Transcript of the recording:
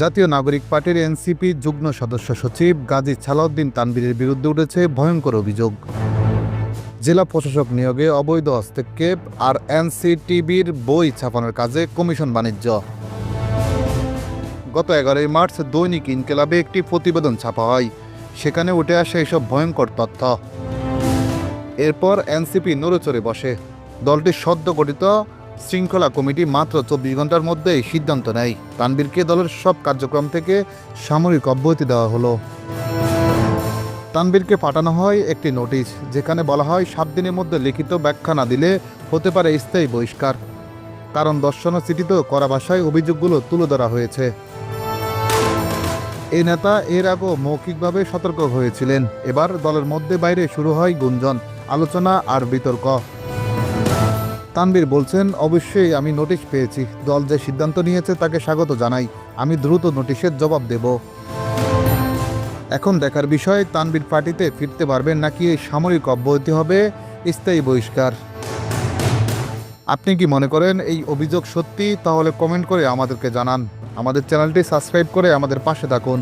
জাতীয় নাগরিক পার্টির এনসিপি যুগ্ম সদস্য সচিব গাজী ছালাউদ্দিন তানবীরের বিরুদ্ধে উঠেছে ভয়ঙ্কর অভিযোগ। জেলা প্রশাসক নিয়োগে অবৈধ হস্তক্ষেপ আর এনসিটিবির বই ছাপানোর কাজে কমিশন বাণিজ্য। গত এগারোই মার্চ দৈনিক ইনকেলাবে একটি প্রতিবেদন ছাপা হয়। সেখানে উঠে আসে এসব ভয়ঙ্কর তথ্য। এরপর এনসিপি নড়েচড়ে বসে। দলটি সদ্য গঠিত শৃঙ্খলা কমিটি মাত্র চব্বিশ ঘণ্টার মধ্যেই সিদ্ধান্ত নেয়। তানবীরকে দলের সব কার্যক্রম থেকে সামরিক অব্যাহতি দেওয়া হলো। তানবীরকে পাঠানো হয় একটি নোটিশ, যেখানে বলা হয় সাত দিনের মধ্যে লিখিত ব্যাখ্যা না দিলে হতে পারে স্থায়ী বহিষ্কার। কারণ দর্শন চিঠিতেও করা ভাষায় অভিযোগগুলো তুলে ধরা হয়েছে। এই নেতা এর আগেও মৌখিকভাবে সতর্ক হয়েছিলেন। এবার দলের মধ্যে বাইরে শুরু হয় গুঞ্জন, আলোচনা আর বিতর্ক। তানবীর বলছেন, অবশ্যই আমি নোটিশ পেয়েছি। দল যে সিদ্ধান্ত নিয়েছে তাকে স্বাগত জানাই। আমি দ্রুত নোটিশের জবাব দেব। এখন দেখার বিষয় তানবীর পার্টিতে ফিরতে পারবেন নাকি এই সামরিক অব্যাহতি হবে, স্থায়ী বহিষ্কার। আপনি কি মনে করেন এই অভিযোগ সত্যি? তাহলে কমেন্ট করে আমাদেরকে জানান। আমাদের চ্যানেলটি সাবস্ক্রাইব করে আমাদের পাশে থাকুন।